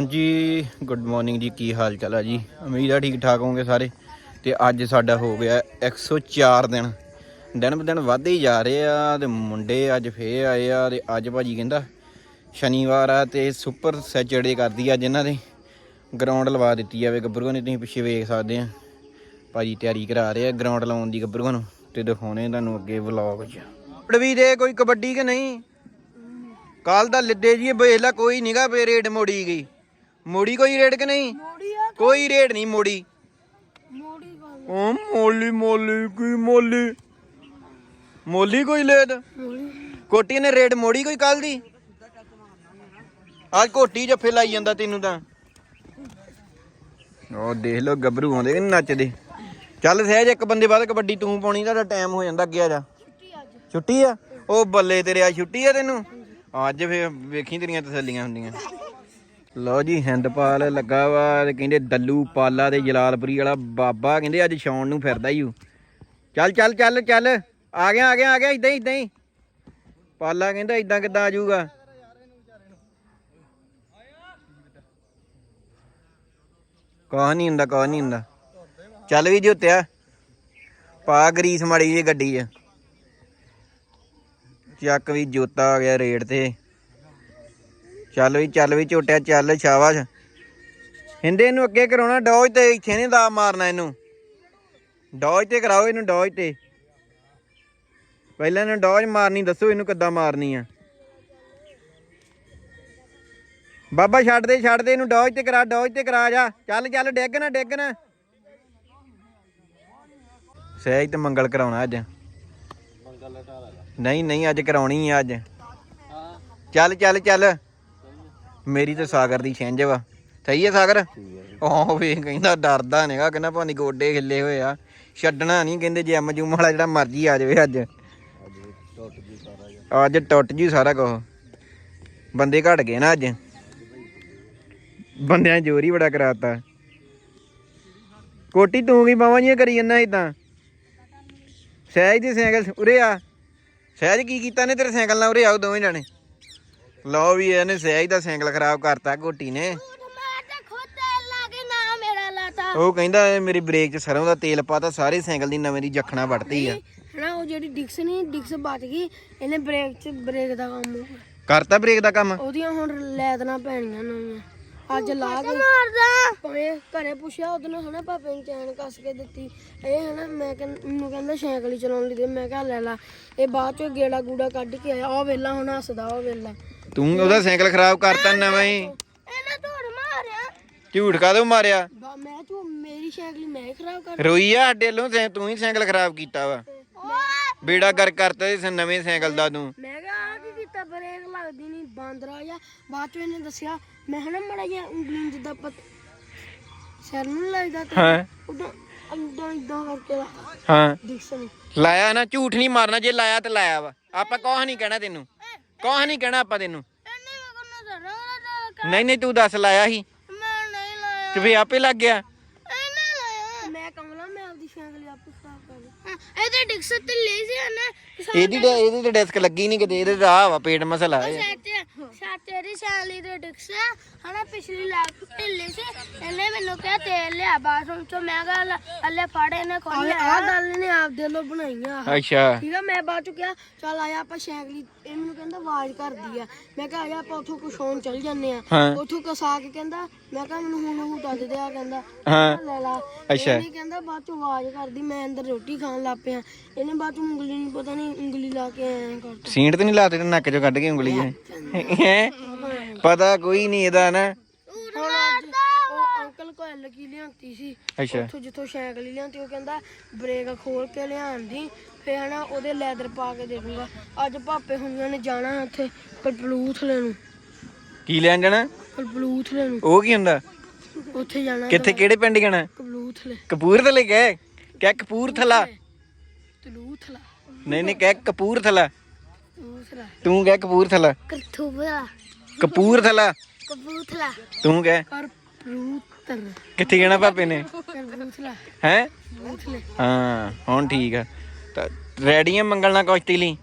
ਹਾਂਜੀ good morning ਜੀ, ਕੀ ਹਾਲ ਚਾਲ ਆ ਜੀ? ਉਮੀਦ ਆ ਠੀਕ ਠਾਕ ਹੋਵੋਗੇ ਸਾਰੇ। ਤੇ ਅੱਜ ਸਾਡਾ ਹੋ ਗਿਆ 104 ਦਿਨ। ਦਿਨ ਬ ਦਿਨ ਵੱਧਦੇ ਹੀ ਜਾ ਰਹੇ ਆ, ਤੇ ਮੁੰਡੇ ਅੱਜ ਫੇਰ ਆਏ ਆ, ਤੇ ਅੱਜ ਭਾਜੀ ਕਹਿੰਦਾ ਸ਼ਨੀਵਾਰ ਆ, ਤੇ ਸੁਪਰ ਸੈਚਰਡੇ ਕਰਦੀ ਅੱਜ ਇਹਨਾਂ ਦੇ। ਗਰਾਊਂਡ ਲਵਾ ਦਿੱਤੀ ਜਾਵੇ ਗੱਭਰੂਆਂ ਨੇ, ਤੁਸੀਂ ਪਿੱਛੇ ਵੇਖ ਸਕਦੇ ਆ। ਭਾਜੀ ਤਿਆਰੀ ਕਰਾ ਰਹੇ ਆ ਗਰਾਊਂਡ ਲਾਉਣ ਦੀ ਗੱਭਰੂਆਂ ਨੂੰ, ਤੇ ਦਿਖਾਉਣੇ ਤੁਹਾਨੂੰ ਅੱਗੇ ਵਲੌਗ 'ਚ। ਪੜਵੀ ਦੇ ਕੋਈ ਕਬੱਡੀ ਕਿ ਨਹੀਂ? ਕੱਲ ਦਾ ਲਿੱਦੇ ਜੀ ਬੇਲਾ ਕੋਈ ਨਿਗਾ ਬੇ ਰੇਡ ਮੋੜੀ ਗਈ। ਮੋੜੀ ਕੋਈ ਰੇਡ ਕਿ ਨਹੀਂ? ਮੋੜੀ ਆ ਕੋਈ ਰੇਡ ਨਹੀਂ ਮੋੜੀ। ਮੋੜੀ ਗੱਲ ਓ ਮੋਲੀ ਮੋਲੀ ਕੀ ਮੋਲੀ। ਮੋਲੀ ਕੋਈ ਲੇਦ ਕੋਟੀ ਨੇ ਰੇਡ ਮੋੜੀ ਕੋਈ ਕੱਲ ਦੀ? ਅੱਜ ਕੋਟੀ ਜੱਫੇ ਲਾਈ ਜਾਂਦਾ ਤੈਨੂੰ ਤਾਂ। ਉਹ ਦੇਖ ਲੋ ਗੱਭਰੂ ਆਉਂਦੇ ਕਿ ਨੱਚਦੇ? ਚੱਲ ਸਹਿਜ ਇੱਕ ਬੰਦੇ ਬਾਅਦ ਕਬੱਡੀ ਤੂੰ ਪਾਉਣੀ ਤੁਹਾਡਾ ਟਾਈਮ ਹੋ ਜਾਂਦਾ ਅੱਗੇ ਆ ਜਾ। ਛੁੱਟੀ ਆ ਉਹ ਬੱਲੇ ਤੇਰੇ ਆ ਛੁੱਟੀ ਆ ਤੈਨੂੰ? ਅੱਜ ਫੇਰ ਵੇਖੀ ਤੇਰੀਆਂ ਤਸੱਲੀਆਂ ਹੁੰਦੀਆਂ। ਲਓ ਜੀ, ਹਿੰਦਪਾਲ ਲੱਗਾ ਵਾ ਕਹਿੰਦੇ ਦੱਲੂ ਪਾਲਾ ਤੇ ਜਲਾਲਪੁਰੀ ਵਾਲਾ ਬਾਬਾ, ਕਹਿੰਦੇ ਅੱਜ ਸ਼ੌਣ ਨੂੰ ਫਿਰਦਾ ਹੀ ਉਹ ਚੱਲ ਚੱਲ ਚੱਲ ਚੱਲ। ਆ ਗਿਆ ਆ ਗਿਆ ਆ ਗਿਆ, ਇਦਾਂ ਹੀ ਇਦਾਂ ਹੀ। ਪਾਲਾ ਕਹਿੰਦਾ ਇਦਾਂ ਕਿੱਦਾਂ ਆ ਜਾਊਗਾ? ਕਾਹ ਨਹੀਂ ਹੁੰਦਾ, ਕੋਹ ਨਹੀਂ ਹੁੰਦਾ। ਚੱਲ ਵੀ ਜੁੱਤਿਆ ਪਾ ਗਰੀਸ ਮਾੜੀ ਜੀ ਗੱਡੀ 'ਚ। ਚੱਕ ਵੀ ਜੋਤਾ ਆ ਗਿਆ ਰੇਡ ਤੇ। ਚੱਲ ਵੀ ਚੱਲ ਵੀ ਝੋਟਿਆ ਚੱਲ ਸ਼ਾਬਾਸ਼। ਹਿੰਦੇ ਇਹਨੂੰ ਅੱਗੇ ਕਰਾਉਣਾ ਡੌਜ ਤੇ ਇੱਥੇ ਨਹੀਂ ਦਾ ਮਾਰਨਾ ਇਹਨੂੰ। ਡੌਜ ਤੇ ਕਰਾਓ ਇਹਨੂੰ ਡੌਜ ਤੇ। ਪਹਿਲਾਂ ਇਹਨੂੰ ਡੌਜ ਮਾਰਨੀ ਦੱਸੋ ਇਹਨੂੰ ਕਿੱਦਾਂ ਮਾਰਨੀ ਆ। ਬਾਬਾ ਛੱਡ ਦੇ ਛੱਡ ਦੇ ਇਹਨੂੰ ਡੌਜ ਤੇ ਕਰਾ ਡੌਜ ਤੇ ਕਰਾ ਜਾ। ਚੱਲ ਚੱਲ ਡਿੱਗ ਨਾ ਡਿੱਗ ਨਾ। ਸਹਿਜ ਤੇ ਮੰਗਲ ਕਰਾਉਣਾ ਅੱਜ। ਨਹੀਂ ਨਹੀਂ ਅੱਜ ਕਰਾਉਣੀ ਆ ਅੱਜ। ਚੱਲ ਚੱਲ ਚੱਲ। ਮੇਰੀ ਤੇ ਸਾਗਰ ਦੀ ਛਿੰਝ ਵਾ। ਸਹੀ ਹੈ ਸਾਗਰ? ਉਹ ਵੇ ਕਹਿੰਦਾ ਡਰਦਾ ਨੇਗਾ ਕਹਿੰਦਾ ਭਾਵੇਂ ਗੋਡੇ ਖਿੱਲੇ ਹੋਏ ਆ। ਛੱਡਣਾ ਨਹੀਂ ਕਹਿੰਦੇ ਜੇ ਐਮ ਜੂਮ ਵਾਲਾ ਜਿਹੜਾ ਮਰਜ਼ੀ ਆ ਜਾਵੇ ਅੱਜ। ਅੱਜ ਟੁੱਟ ਜੂ ਸਾਰਾ ਕੁਝ ਬੰਦੇ ਘਟ ਗਏ ਨਾ ਅੱਜ। ਬੰਦਿਆਂ ਨੇ ਜ਼ੋਰ ਹੀ ਬੜਾ ਕਰਾਤਾ। ਕੋਟੀ ਤੂੰ ਕੀ ਬਾਵਾਂ ਜੀਆਂ ਕਰੀ ਜਾਂਦਾ ਇਦਾਂ ਸਹਿਜ ਦੀ ਸਾਈਕਲ ਉਰੇ ਆ। ਸਹਿਜ ਕੀ ਕੀਤਾ ਨੇ ਤੇਰੇ ਸਾਈਕਲ ਨਾਲ? ਉਰੇ ਆਓ ਦੋਵੇਂ ਜਾਣੇ। ਲਓ ਵੀ ਇਹਨੇ ਸਹਿਜ ਦਾ ਸਾਈਕਲ ਖਰਾਬ ਕਰਤਾ ਕੋਟੀ ਨੇ। ਉਹ ਕਹਿੰਦਾ ਇਹ ਮੇਰੀ ਬ੍ਰੇਕ 'ਚ ਸਰੋਂ ਦਾ ਤੇਲ ਪਾਤਾ ਸਾਰੇ ਸਾਈਕਲ ਦੀ ਨਵੇਂ ਦੀ ਜਖਣਾ ਵੜਤੀ ਆ। ਹਨਾ ਉਹ ਜਿਹੜੀ ਡਿਕਸ ਨਹੀਂ ਡਿਕਸ ਬਚ ਗਈ ਇਹਨੇ ਬ੍ਰੇਕ 'ਚ ਬ੍ਰੇਕ ਦਾ ਕੰਮ। ਕਰਤਾ ਬ੍ਰੇਕ ਦਾ ਕੰਮ? ਉਹਦੀਆਂ ਹੁਣ ਲੈਦਣਾ ਪੈਣੀਆਂ ਨਵੀਆਂ। ਅੱਜ ਲਾ ਕੇ ਮਾਰਦਾ। ਭਾਵੇਂ ਘਰੇ ਪੁੱਛਿਆ ਉਹਦੋਂ ਹਨਾ ਪਾਪੇ ਨੇ ਚੈਨ ਕੱਸ ਕੇ ਦਿੱਤੀ। ਇਹ ਹਨਾ ਮੈਂ ਮੈਨੂੰ ਕਹਿੰਦਾ ਸਾਈਕਲ ਹੀ ਚਲਾਉਣ ਲਈ ਦੇ ਮੈਂ ਕਿਹਾ ਲੈ ਲਾ। ਇਹ ਬਾਅਦ ਚੋਂ ਗੇੜਾ ਗੂੜਾ ਕੱਢ ਕੇ ਆਇਆ ਉਹ ਵੇਲਾ ਹੁਣ ਹੱਸਦਾ ਉਹ ਵੇਲਾ। ਤੂੰ ਉਹਦਾ ਸਾਈਕਲ ਖਰਾਬ ਕਰਤਾ ਨਵਾਂ ਹੀ। ਇਹਨੇ ਧੋੜ ਮਾਰਿਆ। ਝੂਠ ਕਾਹਦੋਂ ਮਾਰਿਆ? ਬਾ ਮੈਂ ਤੂੰ ਮੇਰੀ ਸਾਈਕਲ ਮੈਂ ਹੀ ਖਰਾਬ ਕਰ ਰੋਈ ਆ ਸਾਡੇ ਵੱਲੋਂ ਸੈਂ- ਤੂੰ ਹੀ ਸਾਈਕਲ ਖਰਾਬ ਕੀਤਾ ਵਾ। ਬੇੜਾ ਕਰ ਕਰਤਾ ਇਸ ਨਵੇਂ ਸਾਈਕਲ ਦਾ ਤੂੰ। ਮੈਂ ਕਿਹਾ ਆ ਕੀ ਕੀਤਾ ਬ੍ਰੇਕ ਲੱਗਦੀ ਨਹੀਂ ਬਾਂਦਰਾ ਜਾਂ ਬਾਅਦ ਚੋਂ ਇਹਨੇ ਦੱਸਿਆ ਮੈਂ ਹਨਾ ਮੜਾ ਜਿਹਾ ਉਂਗਲੀ ਜਿੱਦਾਂ ਪਤ ਸਿਰ ਨੂੰ ਲੱਗਦਾ ਤੇ ਹਾਂ। ਉਦੋਂ ਅੰਦਾਂ ਇਦਾਂ ਕਰਕੇ ਲਾ ਹਾਂ। ਦਿਖਸ ਨਹੀਂ ਲਾਇਆ ਨਾ ਝੂਠ ਨਹੀਂ ਮਾਰਨਾ ਜੇ ਲਾਇਆ ਤੇ ਲਾਇਆ ਵਾ। ਆਪਾਂ ਕੋਹ ਨਹੀਂ ਕਹਿਣਾ ਤੈਨੂੰ। ਕੋਹ ਨਹੀਂ ਕਹਿਣਾ ਆਪਾਂ ਤੈਨੂੰ? ਇਹਨੇ ਨਹੀਂ ਨਹੀਂ ਤੂੰ ਦੱਸ ਲਾਇਆ ਸੀ। ਮੈਂ ਨਹੀਂ ਲਾਇਆ। ਤੇ ਫੇ ਆਪੇ ਲੱਗ ਗਿਆ। ਇਹਨੇ ਲਾਇਆ। ਮੈਂ ਕਮਲਾ ਮੈਂ ਆਪਦੀ ਸਾਈਕਲ ਆਪੇ ਖਰਾਬ ਕਰ ਲਈ। ਇਹਦੇ ਡਿਕਸ ਤੇ ਲੈ ਸੀ ਨਾ ਇਹਦੀ ਤਾਂ ਇਹਦੀ ਤੇ ਡਿਸਕ ਲੱਗੀ ਨਹੀਂ ਕਿਤੇ ਇਹਦੇ ਰਾਹ ਵਾ ਪੇਟ ਮਸਲਾ ਹੈ ਸੱਚ ਸੱਚ ਦੇ ਡਿਕਸ ਹਨਾ ਪਿਛਲੀ ਲੱਗ ਢਿੱਲੀ ਸੀ। ਇਹਨੇ ਮੈਨੂੰ ਕਿਹਾ ਤੇਲ ਲਿਆ ਬਾਥਰੂਮ ਚੋਂ। ਮੈਂ ਕਿਹਾ ਅੱਲੇ ਫੜ ਇਹਨੇ ਖੋਲਿਆ ਆ ਗੱਲ ਨੇ ਆਪ ਦੇ ਲੋ ਬਣਾਈਆਂ ਅੱਛਾ। ਠੀਕ ਆ ਮੈਂ ਬਾਅਦ ਚ ਕਿਹਾ ਚੱਲ ਆਇਆ ਆਪਾਂ ਇਹ ਮੈਨੂੰ ਕਹਿੰਦਾ ਆਵਾਜ਼ ਕਰਦੀ ਆ। ਮੈਂ ਕਿਹਾ ਆਇਆ ਆਪਾਂ ਉੱਥੋਂ ਕੁਛੋਂ ਚੱਲ ਜੰਨੇ ਆ। ਹਾਂ। ਉੱਥੋਂ ਕਸਾ ਕੇ ਕਹਿੰਦਾ ਮੈਂ ਕਿਹਾ ਮੈਨੂੰ ਹੁਣ ਉਹ ਦੱਸ ਦੇ ਆ ਕਹਿੰਦਾ। ਹਾਂ। ਲੈ ਲਾ। ਅੱਛਾ। ਇਹ ਕਹਿੰਦਾ ਬਾਅਦ ਚ ਆਵਾਜ਼ ਕਰਦੀ ਮੈਂ ਅੰਦਰ ਰੋਟੀ ਖਾਣ ਲੱਗ ਪਿਆ। ਇਹਨੇ ਬਾਅਦ ਚ ਉਂਗਲੀ ਨਹੀਂ ਪਤਾ ਨਹੀਂ ਉਂਗਲੀ ਲਾ ਕੇ ਐਂ ਕਰਤਾ। ਸੀਂਟ ਤੇ ਨਹੀਂ ਲਾਤੇ ਤੇ ਨੱਕ ਚੋਂ ਕੱਢ ਕੇ ਉਂਗਲੀ ਹੈ? ਪਤਾ ਕੋਈ ਨਹੀਂ ਇਹਦਾ ਨਾ। ਹੁਣ ਅੱਜ ਉਹ ਅੰਕਲ ਕੋਲ ਲੱਗੀ ਲਿਆਂਤੀ ਸੀ। ਅੱਛਾ। ਉੱਥੋਂ ਜਿੱਥੋਂ ਸਾਈਕਲ ਹੀ ਲਿਆਂਤੀ ਉਹ ਕਹਿੰਦਾ ਬ੍ਰੇਕ ਖੋਲ ਕੇ ਲਿਆਂਦੀ। ਫੇ ਹਨਾ ਉਹਦੇ ਲੈਦਰ ਪਾ ਕੇ ਦੇ ਦੂੰਗਾ। ਅੱਜ ਭਾਪੇ ਹੁੰਦੀਆਂ ਨੇ ਜਾਣਾ ਉੱਥੇ ਕਲਪਲੂਥਲੇ ਨੂੰ। ਕੀ ਲੈਣ ਜਾਣਾ? ਕਲਪਲੂਥਲੇ ਨੂੰ। ਉਹ ਕੀ ਹੁੰਦਾ? ਉੱਥੇ ਜਾਣਾ ਕਿੱਥੇ ਕਿਹੜੇ ਪਿੰਡ ਜਾਣਾ? ਕਪਲੂਥਲੇ ਕਪੂਰਥਲੇ ਗਏ ਕਹਿ ਕਪੂਰਥਲਾ। ਤਲੂਥਲਾ ਨਹੀਂ ਨਹੀਂ ਕਹਿ ਕਪੂਰਥਲਾ। ਕਪੂਰਥਲਾ। ਤੂੰ ਕਹਿ ਕਪੂਰਥਲਾ। ਕਪੂਰਥਲਾ। ਕਪੂਰਥਲਾ। ਤੂੰ ਕਹਿ। ਕਿੱਥੇ ਜਾਣਾ ਪਾਪੇ ਨੇ? ਹੈ? ਹਾਂ ਹੁਣ ਠੀਕ ਆ। ਤਾਂ ਰੈਡੀਆਂ ਮੰਗਲਣਾ ਕੁਸ਼ਤੀ ਲਈ।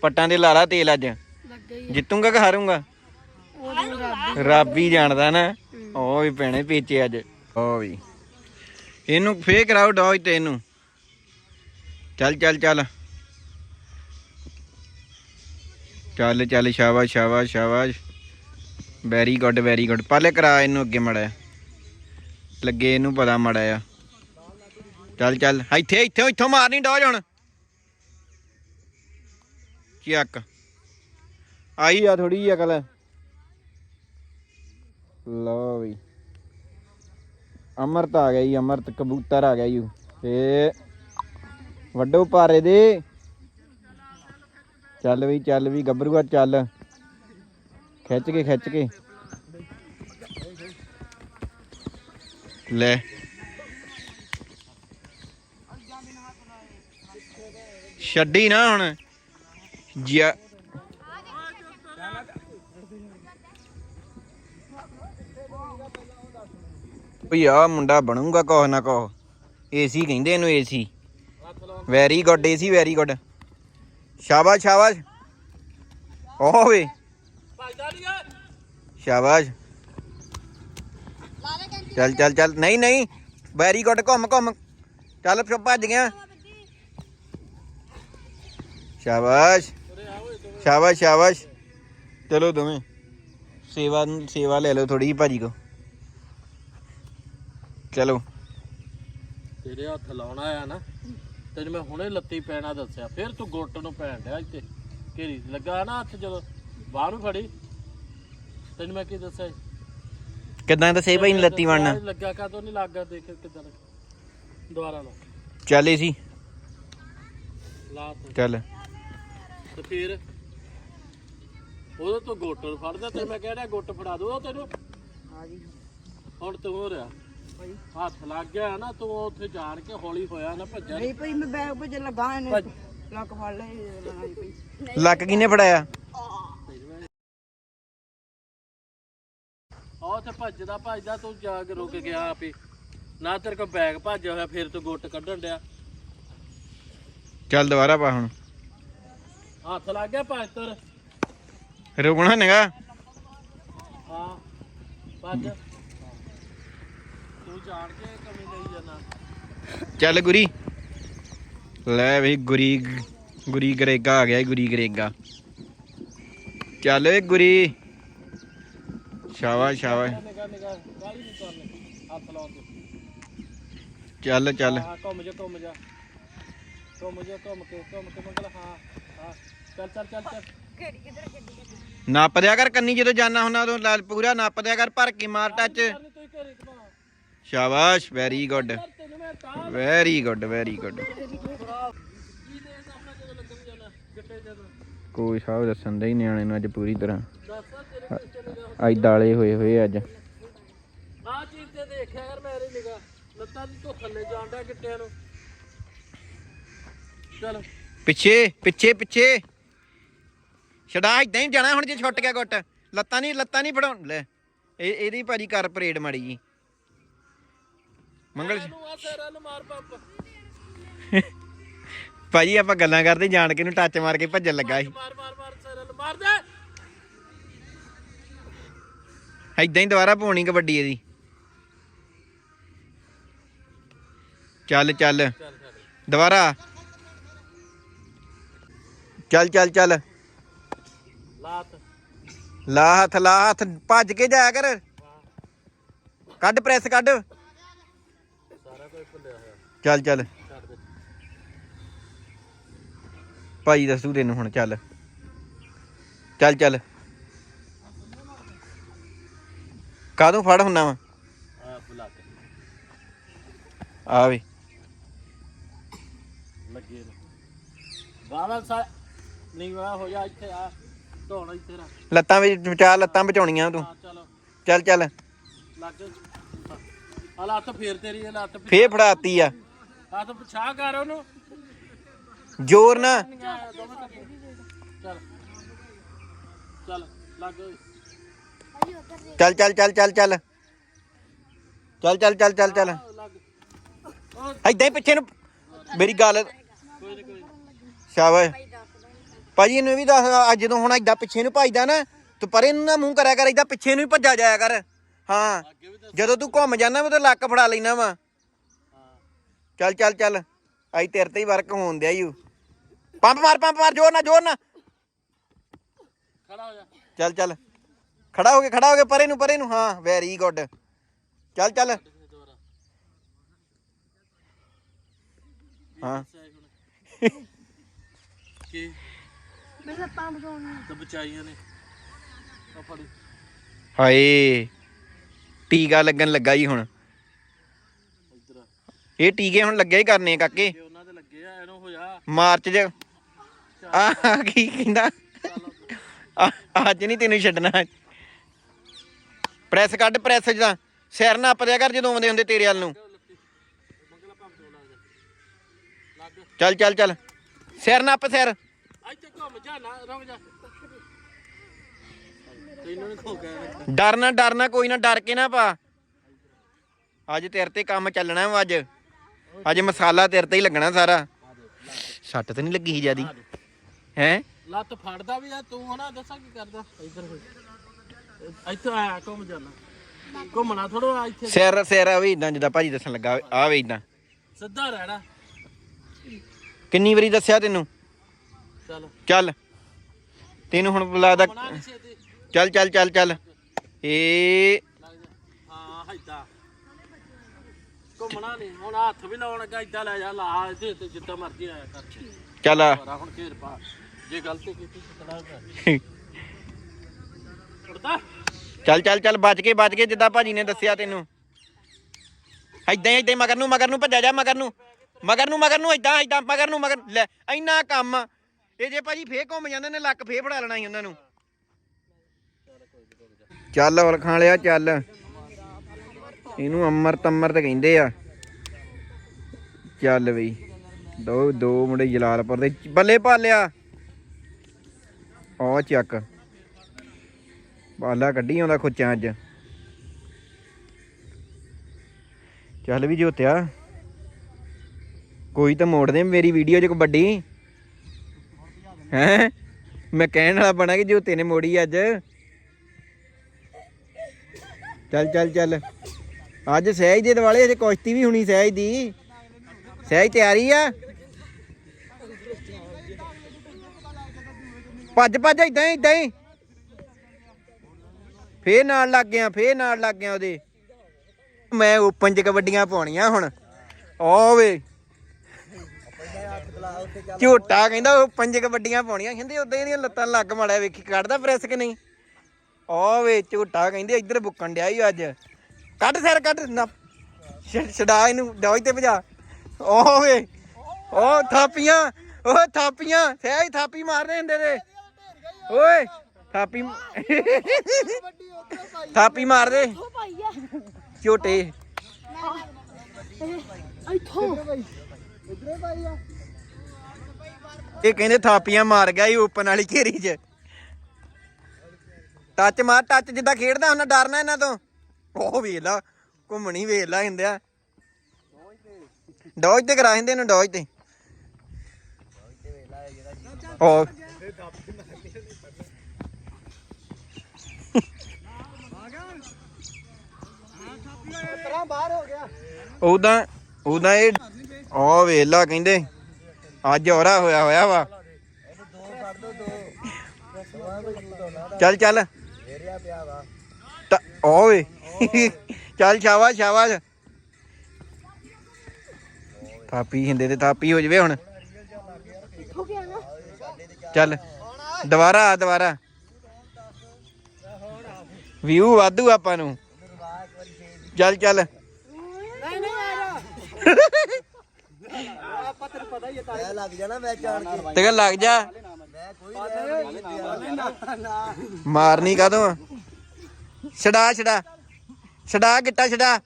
ਪੱਟਾਂ ਦੇ ਲਾਲਾ ਤੇਲ ਅੱਜ। ਲੱਗ ਗਈ ਜਿੱਤੂਗਾ ਕਿ ਹਾਰੂੰਗਾ? ਰੱਬ ਹੀ ਜਾਣਦਾ ਨਾ। ਉਹ ਵੀ ਪੈਣੇ ਪੀਚੇ ਅੱਜ। ਉਹ ਵੀ। ਇਹਨੂੰ ਫੇਰ ਕਰਾਓ ਡੌਜ ਤੇ ਇਹਨੂੰ। ਚੱਲ ਚੱਲ ਚੱਲ। ਚੱਲ ਚੱਲ ਸ਼ਾਬਾਸ਼ ਸ਼ਾਬਾਸ਼ ਸ਼ਾਬਾਸ਼। ਵੈਰੀ ਗੁੱਡ ਵੈਰੀ ਗੁੱਡ ਪਹਿਲੇ ਕਰਾ ਇਹਨੂੰ ਅੱਗੇ ਮੜਾ ਲੱਗੇ ਇਹਨੂੰ ਪਤਾ ਮੜਾ ਆ ਚੱਲ ਚੱਲ। ਇੱਥੇ ਇੱਥੇ ਇੱਥੋਂ ਮਾਰਨੀ ਡੌਜ ਹੁਣ। ਚੱਕ ਆਈ ਆ ਥੋੜੀ ਜਿਹੀ ਅਕਲ। ਲਓ ਵੀ। ਅਮਰਤ ਆ ਗਿਆ ਜੀ, ਅਮਰਤ ਕਬੂਤਰ ਆ ਗਿਆ ਜੀ। ਤੇ ਵੱਡੋ ਪਾਰੇ ਦੇ। ਚੱਲ ਵੀ ਚੱਲ ਵੀ, ਗੱਭਰੂਆ ਚੱਲ। ਖਿੱਚ ਕੇ ਖਿੱਚ ਕੇ। ਲੈ। ਛੱਡੀ ਨਾ ਹੁਣ। ਜਿਆ ਭਈ ਆ ਮੁੰਡਾ ਬਣੂਗਾ ਕੋਹ ਨਾ ਕੋਹ। ਏਸੀ ਕਹਿੰਦੇ ਇਹਨੂੰ AC. Very good AC very good ਸ਼ਾਬਾਸ਼ ਸ਼ਾਬਾਸ਼। ਓਹ ਵੇ ਸ਼ਾਬਾਸ਼। ਚੱਲ ਚੱਲ ਚੱਲ। ਨਹੀਂ ਨਹੀਂ। ਵੈਰੀ ਗੁੱਡ ਘੁੰਮ ਘੁੰਮ। ਚੱਲ ਭੱਜ ਗਿਆ। ਸ਼ਾਬਾਸ਼। ਸ਼ਾਬਾਸ਼ ਸ਼ਾਬਾਸ਼। ਚਲੋ ਦੋਵੇਂ। ਸੇਵਾ ਸੇਵਾ ਲੈ ਲਓ ਥੋੜੀ ਜਿਹੀ ਭਾਜੀ ਕੋ। ਚਲੋ। ਤੇਰੇ ਹੱਥ ਲਾਉਣਾ ਆ ਨਾ ਤੈਨੂੰ ਮੈਂ ਹੁਣੇ ਲੱਤੀ ਪੈਣਾ ਦੱਸਿਆ ਫਿਰ ਤੂੰ ਗੁੱਟ ਨੂੰ ਪੈਣ ਡਿਆ ਇੱਥੇ। ਘੇਰੀ ਲੱਗਾ ਨਾ ਹੱਥ ਜਦੋਂ ਬਾਹਰ ਨੂੰ ਫੜੀ ਤੈਨੂੰ ਮੈਂ ਕੀ ਦੱਸਿਆ? ਕਿਦਾਂ ਦੱਸੇ ਭਾਈ ਨੂੰ ਲੱਤੀ ਵੜਨਾ ਲੱਗਾ ਕਦੋਂ ਨਹੀਂ ਲੱਗਾ ਦੇਖ ਕਿਦਾਂ ਦੁਬਾਰਾ ਲਾ। ਚੱਲ ਸੀ। ਲਾ ਤੂੰ। ਚੱਲ। ਤੇ ਫਿਰ? ਉਹਦੇ ਤੋਂ ਗੁੱਟ ਨੂੰ ਫੜਦਾ ਤੇ ਮੈਂ ਕਹਿ ਰਿਹਾ ਗੁੱਟ ਫੜਾ ਦੋ ਤੈਨੂੰ। ਹੁਣ ਤੂੰ ਹੋ ਰਿਹਾ ਹੱਥ ਲੱਗ ਗਿਆ ਨਾ ਤੂੰ ਉੱਥੇ ਜਾਣ ਕੇ ਹੌਲੀ ਹੋਇਆ ਨਾ ਭੱਜਿਆ। ਨਹੀਂ ਭਈ ਮੈਂ ਬੈਗ ਭੱਜ ਲੱਗਾ ਇਹਨੇ ਭੱਜ। ਲੱਕ ਫੜ ਲੈ ਲੜਾਈ ਪਈ। ਲੱਕ ਕਿਨੇ ਫੜਾਇਆ? ਉਹ ਤੇ ਭੱਜਦਾ ਭੱਜਦਾ ਤੂੰ ਜਾ ਕੇ ਰੁਕ ਗਿਆ ਆਪੇ। ਨਾ ਤੇਰੇ ਕੋਲ ਬੈਗ ਭੱਜਿਆ ਹੋਇਆ ਫਿਰ ਤੂੰ ਗੁੱਟ ਕੱਢਣ ਡਿਆ। ਚੱਲ ਦੁਬਾਰਾ ਪਾ ਹੁਣ। ਹੱਥ ਲੱਗ ਗਿਆ ਪਾਸਤਰ ਰੁਕਣਾ ਨਗਾ ਹਾਂ ਭੱਜ ਤੂੰ ਜਾਣ ਕੇ ਕਮੀ ਲਈ ਜਾਣਾ ਚੱਲ ਗੁਰੀ। ਲੈ ਵੀ ਗੁਰੀ ਗੁਰੀ ਗਰੇਗਾ ਆ ਗਿਆ ਈ ਗੁਰੀ ਗਰੇਗਾ। ਚੱਲ ਏ ਗੁਰੀ। ਸ਼ਾਬਾਸ਼ ਸ਼ਾਬਾਸ਼। ਨਿਕਾ ਨਿਕਾ ਗਾਲੀ ਨਹੀਂ ਕਰਨੀ ਹੱਥ ਲਾਉਣ ਦੇ ਚੱਲ ਚੱਲ। ਹਾਂ, ਘੁੰਮ ਜਾ ਘੁੰਮ ਜਾ। ਘੁੰਮ ਜਾ, ਘੁੰਮ ਕੇ ਘੁੰਮ ਕੇ ਮੰਗਲ। ਹਾਂ ਹਾਂ। ਚੱਲ ਚੱਲ ਚੱਲ ਚੱਲ। ਨੱਪ ਦਿਆ ਕਰ ਕੰਨੀ ਜਦੋਂ ਜਾਣਾ ਹੁੰਦਾ ਉਦੋਂ ਲਾਲ ਪੂਰਾ ਨੱਪ ਦਿਆ ਕਰ ਭਰ ਕੇ ਮਾਰ ਟੱਚ। ਤੂੰ ਘੇਰੀ ਘਮਾ ਸ਼ਾਬਾਸ਼ ਵੈਰੀ ਗੁੱਡ ਤੈਨੂੰ ਮੈਂ ਤਾਂ ਵੈਰੀ ਗੁੱਡ ਵੈਰੀ ਗੁੱਡ ਕੀ ਦੇ ਸਾਹਮਣੇ ਜਦੋਂ ਲੱਗਣ ਜਾਣਾ ਗਿੱਟੇ ਜਦੋਂ ਕੋਈ ਸਾਹਿਬ ਦੱਸਣ ਦੇ ਹੀ ਨਿਆਣੇ ਨੂੰ ਅੱਜ ਪੂਰੀ ਤਰ੍ਹਾਂ। ਦੱਸ ਤੇਰੇ ਕੋਲ ਚੱਲੇ ਜਾ ਅੱਜ ਦਾਲੇ ਹੋਏ ਹੋਏ ਅੱਜ। ਆ ਚੀਜ਼ ਤੇ ਦੇਖਿਆ ਕਰ ਮੇਰੀ ਨਿਗਾਹ। ਲੱਤਾਂ ਦੀ ਤੋਂ ਥੱਲੇ ਜਾਂਦਾ ਗਿੱਟਿਆਂ ਨੂੰ। ਚਲ। ਪਿੱਛੇ ਪਿੱਛੇ ਪਿੱਛੇ। ਛਡਾ ਇਦਾਂ ਹੀ ਜਾਣਾ ਹੁਣ ਜੇ ਛੁੱਟ ਗਿਆ ਗੁੱਟ ਲੱਤਾਂ ਨਹੀਂ ਲੱਤਾਂ ਨਹੀਂ ਫੜਾਉਣ। ਲੈ ਇਹ ਇਹਦੀ ਭਾਜੀ ਕਰ ਪਰੇਡ ਮਾੜੀ ਜੀ। ਮੰਗਲ ਭਾਜੀ ਆਪਾਂ ਗੱਲਾਂ ਕਰਦੇ ਜਾਣ ਕੇ ਨੂੰ ਟੱਚ ਮਾਰ ਕੇ ਭੱਜਣ ਲੱਗਾ ਸੀ। ਮਾਰ ਮਾਰ ਮਾਰ ਤੇਰਾ ਨੂੰ ਮਾਰ ਦੇ। ਇਦਾਂ ਹੀ ਦੁਬਾਰਾ ਪਾਉਣੀ ਕਬੱਡੀ ਇਹਦੀ। ਚੱਲ ਚੱਲ। ਦੁਬਾਰਾ। ਚੱਲ ਚੱਲ ਚੱਲ। ਲਾਤ। ਲਾ ਹੱਥ ਲਾ ਹੱਥ ਭੱਜ ਕੇ ਜਾਇਆ ਕਰ। ਕੱਢ ਪ੍ਰੈਸ ਕੱਢ। ਸਾਰਾ ਕੁਝ ਭੁੱਲਿਆ ਹੋਇਆ। ਚੱਲ ਚੱਲ। ਛੱਡ ਦੇ। ਭਾਈ ਦੱਸੂ ਤੈਨੂੰ ਹੁਣ ਚੱਲ। ਚੱਲ ਚੱਲ। ਕਾਦੋਂ ਫੜ ਹੁੰਨਾ ਵਾ? ਆ ਬੁਲਾ ਕੇ ਆ ਵੇ। ਲੱਗੇ ਬਾਬਾ ਸਾ ਨਹੀਂ ਵਾ ਹੋ ਜਾ ਇੱਥੇ ਆ। ਧੋਣਾ ਇੱਥੇ ਰਾ ਲੱਤਾਂ ਵਿੱਚ ਬਚਾ ਲੱਤਾਂ ਬਚਾਉਣੀਆਂ ਤੂੰ। ਚਲੋ। ਚੱਲ ਚੱਲ। ਲੱਗ ਆ ਲੱਤ ਫੇਰ ਤੇਰੀ ਇਹ ਲੱਤ ਫੇਰ ਫੜਾਤੀ ਆ। ਹੱਥ ਪਛਾ ਕਰ ਉਹਨੂੰ। ਜ਼ੋਰ ਨਾ। ਚੱਲ ਚੱਲ ਲੱਗ ਚੱਲ ਚੱਲ ਚੱਲ ਚੱਲ ਚੱਲ। ਚੱਲ ਚੱਲ ਚੱਲ ਚੱਲ ਚੱਲ। ਲੱਗ। ਏਦਾਂ ਹੀ ਪਿੱਛੇ ਨੂੰ। ਮੇਰੀ ਗੱਲ ਕੋਈ ਨਹੀਂ ਕੋਈ ਨੀ। ਸ਼ਾਬਾਸ਼। ਭਾਜੀ ਇਹਨੂੰ ਇਹ ਵੀ ਦੱਸ ਅੱਜ ਜਦੋਂ ਹੁਣ ਏਦਾਂ ਪਿੱਛੇ ਨੂੰ ਭੱਜਦਾ ਨਾ ਤੂੰ ਪਰੇ ਨੂੰ ਨਾ ਮੂੰਹ ਕਰਿਆ ਕਰ ਏਦਾਂ ਪਿੱਛੇ ਨੂੰ ਹੀ ਭੱਜਾ ਜਾਇਆ ਕਰ। ਹਾਂ ਜਦੋਂ ਤੂੰ ਘੁੰਮ ਜਾਂਦਾ ਮੈਂ ਤੇ ਲੱਕ ਫੜਾ ਲੈਣਾ ਵਾ। ਚੱਲ ਚੱਲ ਚੱਲ ਆਈ ਤੇਰੇ ਤੇ ਹੀ ਵਰਕ ਹੋਣ ਦਿਆ ਯੂ ਪੰਪ ਮਾਰ ਪੰਪ ਮਾਰ ਜੋਰ ਨਾ ਜੋਰ ਨਾ ਖੜਾ ਹੋ ਜਾ। ਚੱਲ ਚੱਲ ਖੜਾ ਹੋ ਕੇ ਖੜਾ ਹੋ ਕੇ ਪਰੇ ਨੂੰ ਪਰੇ ਨੂੰ ਹਾਂ ਵੈਰੀ ਗੁੱਡ ਚੱਲ ਚੱਲ। ਹਾਂ। ਕੀ? ਮੈਂ ਲੱਤਾਂ ਬਚਾਉਣੀਆਂ ਤਾਂ ਬਚਾਈਆਂ ਨੇ। ਆ ਫੜੀ। ਹਾਏ ਟੀਕਾ ਲੱਗਣ ਲੱਗਾ ਜੀ ਹੁਣ। ਇੱਧਰ ਆ। ਇਹ ਟੀਕੇ ਹੁਣ ਲੱਗਿਆ ਹੀ ਕਰਨੇ ਆ ਕਾਕੇ। ਉਹਨਾਂ ਦੇ ਲੱਗੇ ਆ ਇਹਨੂੰ ਹੋਇਆ। ਮਾਰਚ ਚ। ਆ ਕੀ ਕਹਿੰਦਾ? ਅੱਜ ਨਹੀਂ ਤੈਨੂੰ ਛੱਡਣਾ। ਪ੍ਰੈਸ ਕੱਢ ਪ੍ਰੈਸ ਜਾਂ ਸਿਰ ਨਾ ਪਰਿਆ ਕਰ ਜਦੋਂ ਆਉਂਦੇ ਹੁੰਦੇ ਤੇਰੇ ਵੱਲ ਨੂੰ। ਚੱਲ ਚੱਲ ਚੱਲ। ਸਿਰ ਨੱਪ ਸਿਰ। ਇੱਥੇ ਘੁੰਮ ਜਾ ਨਾ ਰੁਕ ਜਾ। ਤੈਨੂੰ ਨਹੀਂ ਖੋ ਗਿਆ ਡਰਨਾ ਡਰਨਾ ਕੋਈ ਨਾ ਡਰ ਕੇ ਨਾ ਪਾ। ਅੱਜ ਤੇਰੇ ਤੇ ਕੰਮ ਚੱਲਣਾ ਵਾ ਅੱਜ। ਅੱਜ ਮਸਾਲਾ ਤੇਰੇ ਤੇ ਹੀ ਲੱਗਣਾ ਸਾਰਾ। ਸੱਟ ਤੇ ਨਹੀਂ ਲੱਗੀ ਜਿਆਦੀ। ਹੈ? ਲੱਤ ਫੜਦਾ ਵੀ ਆ ਤੂੰ ਹਣਾ ਦੱਸਾਂ ਕੀ ਕਰਦਾ? ਇੱਧਰ ਹੋ ਇੱਥੇ ਆਇਆ ਘੁੰਮ ਜਾਣਾ। ਘੁੰਮਣਾ ਥੋੜਾ ਆ ਇੱਥੇ। ਸਿਰ ਸਿਰ ਆ ਵੀ ਇਦਾਂ ਜਿੱਦਾਂ ਭਾਜੀ ਦੱਸਣ ਲੱਗਾ ਆ ਵੀ ਇਦਾਂ ਸਿੱਧਾ ਰਹਿਣਾ। ਕਿੰਨੀ ਵਾਰੀ ਦੱਸਿਆ ਤੈਨੂੰ? ਚੱਲ। ਚੱਲ। ਤੈਨੂੰ ਹੁਣ ਲੱਗਦਾ ਚੱਲ ਚੱਲ ਚੱਲ ਚੱਲ। ਏ। ਲੱਗ ਜਾ ਹਾਂ ਇੱਦਾਂ ਘੁੰਮਣਾ ਨਹੀਂ। ਹੁਣ ਹੱਥ ਵੀ ਲਾਉਣ ਲੱਗਾ ਇੱਦਾਂ ਲੈ ਜਾ ਲਾ ਇੱਥੇ ਤੇ ਜਿੱਦਾਂ ਮਰਜ਼ੀ ਆਇਆ ਕਰ। ਚੱਲ। ਆ। ਪਰ ਹੁਣ ਘੇਰ ਪਾ। ਜੇ ਗਲਤੀ ਕੀਤੀ ਤਾਂ ਤੜਾ ਕਰ ਉੜਦਾ ਚੱਲ ਚੱਲ ਚੱਲ ਬਚ ਕੇ ਬਚ ਕੇ ਜਿੱਦਾਂ ਭਾਜੀ ਨੇ ਦੱਸਿਆ ਤੈਨੂੰ। ਐਦਾਂ ਹੀ ਮਗਰ ਨੂੰ ਮਗਰ ਨੂੰ ਭੱਜਾ ਜਾ ਮਗਰ ਨੂੰ। ਮਗਰ ਨੂੰ ਮਗਰ ਨੂੰ ਐਦਾਂ ਐਦਾਂ ਮਗਰ ਨੂੰ ਮਗਰ ਲੈ ਇੰਨਾ ਕੰਮ ਇਹ ਜੇ ਭਾਜੀ ਫੇਰ ਘੁੰਮ ਜਾਂਦੇ ਨੇ, ਲੱਕ ਫੇਰ ਫੜਾ ਲੈਣਾ ਸੀ ਉਹਨਾਂ ਨੂੰ। ਚੱਲ ਔਰ ਲਿਆ, ਚੱਲ। ਇਹਨੂੰ ਅਮਰਤ ਅਮਰਤ ਕਹਿੰਦੇ ਆ। ਚੱਲ ਬਈ, ਦੋ ਦੋ ਮੁੰਡੇ ਜਲਾਲਪੁਰ ਦੇ, ਬੱਲੇ ਪਾਲਿਆ। ਉਹ ਚੱਕ। ਪਾਲਾ ਕੱਢੀ ਆਉਂਦਾ ਖੁੱਚਾਂ ਅੱਜ। ਚੱਲ ਵੀ ਜੋਤਿਆ। ਕੋਈ ਤਾਂ ਮੋੜ ਦੇ ਮੇਰੀ ਵੀਡੀਓ 'ਚ ਕਬੱਡੀ। ਹੈ? ਮੈਂ ਕਹਿਣ ਵਾਲਾ ਬਣਾ ਕਿ ਜੋਤੇ ਨੇ ਮੋੜੀ ਅੱਜ। ਚੱਲ ਚੱਲ ਚੱਲ। ਅੱਜ ਸਹਿਜ ਦੇ ਦਿਵਾਲੇ ਅਜੇ ਕੁਸ਼ਤੀ ਵੀ ਹੋਣੀ ਸਹਿਜ ਦੀ। ਸਹਿਜ ਤਿਆਰੀ ਆ? ਭੱਜ ਭੱਜ ਇਦਾਂ ਹੀ ਇਦਾਂ ਹੀ। ਫੇਰ ਨਾਲ ਲੱਗ ਗਿਆ, ਫੇਰ ਨਾਲ ਲੱਗ ਗਿਆ ਉਹਦੇ। ਮੈਂ ਓਪਨ ਚ ਕਬੱਡੀਆਂ ਪਾਉਣੀਆਂ ਹੁਣ। ਓ ਝੂਟਾ ਕਹਿੰਦਾ ਓਪਨ ਚ ਕਬੱਡੀਆਂ ਪਾਉਣੀਆਂ, ਕਹਿੰਦੇ ਉਦਾਂ ਇਹਦੀਆਂ ਲੱਤਾਂ ਲੱਗ ਮਾੜਿਆ ਵੇਖੀ, ਕੱਢਦਾ ਪ੍ਰੈਸ ਕਿ ਨਹੀਂ? ਓ ਵੇ ਝੂਟਾ ਕਹਿੰਦੇ ਇੱਧਰ ਬੁੱਕਣ ਡਿਆ ਈ ਅੱਜ। ਕੱਢ ਸਿਰ, ਕੱਢ, ਨਾ ਛਡਾ ਇਹਨੂੰ, ਡੋਜ ਤੇ ਭਜਾ। ਓ ਵੇ ਓ ਥਾਪੀਆਂ ਓ ਥਾਪੀਆਂ ਸਹਿਜ ਥਾਪੀ ਮਾਰਦੇ ਹੁੰਦੇ ਤੇ ਓਏ, ਥਾਪੀ ਥਾਪੀ ਮਾਰਦੇ। ਉਹ ਭਾਈ ਆ। ਇਹ ਕਹਿੰਦੇ ਥਾਪੀਆਂ ਮਾਰ ਗਿਆ ਹੀ ਓਪਨ ਵਾਲੀ ਘੇਰੀ 'ਚ। ਟੱਚ ਮਾਰ ਟੱਚ ਜਿੱਦਾਂ ਖੇਡਦਾ ਉਹਨਾਂ ਡਰਨਾ ਇਹਨਾਂ ਤੋਂ। ਉਹ ਵੇਖ ਲਾ ਘੁੰਮਣੀ ਵੇਖ ਲਾ ਹਿੰਦਿਆ ਡੋਜ ਤੇ ਕਰਾ ਹਿੰਦੇ ਨੂੰ ਡੋਜ ਤੇ। ਉਹ। ਉਹਦਾ ਉਹਦਾ ਇਹ ਉਹ ਵੇਖ ਲਾ ਕਹਿੰਦੇ। ਅੱਜ ਹੋਰਾ ਹੋਇਆ ਹੋਇਆ ਵਾ। ਚੱਲ ਚੱਲ। ਤਾਂ ਓਏ ਚੱਲ ਸ਼ਾਬਾਸ਼ ਸ਼ਾਬਾਸ਼। ਥਾਪੀ ਹਿੰਦੇ ਤੇ ਥਾਪੀ ਹੋ ਜਵੇ ਹੁਣ। ਚੱਲ ਦੁਬਾਰਾ ਆ ਦੁਬਾਰਾ। ਵਿਊ ਵਾਧੂ ਆਪਾਂ ਨੂੰ। ਚੱਲ ਚੱਲ। ਨਹੀਂ ਨਹੀਂ ਯਾਰ ਆਪਾਂ ਤੈਨੂੰ ਪਤਾ ਹੀ ਹੈ ਤਾਰੇ ਲੱਗ ਜਾਣਾ ਮੈਂ ਜਾਣ ਕੇ। ਤੇ ਲੱਗ ਜਾ। ਮੈਂ ਕੋਈ ਨਾ ਮਾਰਨੀ ਕਾਦੋਂ ਛਡਾ ਛਡਾ। ਛਡਾ ਗਿੱਟਾ ਛਡਾ।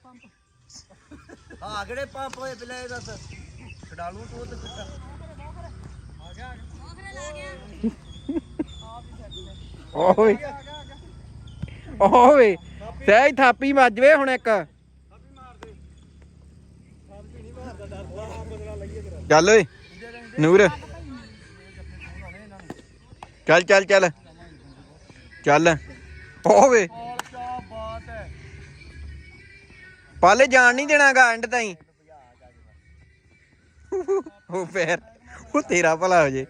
ਹਾਂ ਕਿਹੜੇ ਪੰਪ ਹੋਏ ਪਹਿਲਾਂ ਇਹ ਦੱਸ? ਛਡਾ ਲੂੰ ਤੂੰ ਤੇ ਕਿੱਟਾ ਓਏ। ਓਏ। ਸਹਿਜ ਥਾਪੀ ਵੱਜਵੇ ਹੁਣ ਇੱਕ। ਚੱਲ ਓਏ ਨੂਰ। ਚੱਲ ਚੱਲ ਚੱਲ। ਚੱਲ। ਹੈ ਪਾਲੇ ਜਾਣ ਨਹੀਂ ਦੇਣਾਗਾ ਐਂਡ ਤਾਈਂ। ਉਹ ਫੇਰ ਉਹ ਤੇਰਾ ਭਲਾ ਹੋ ਜੇ।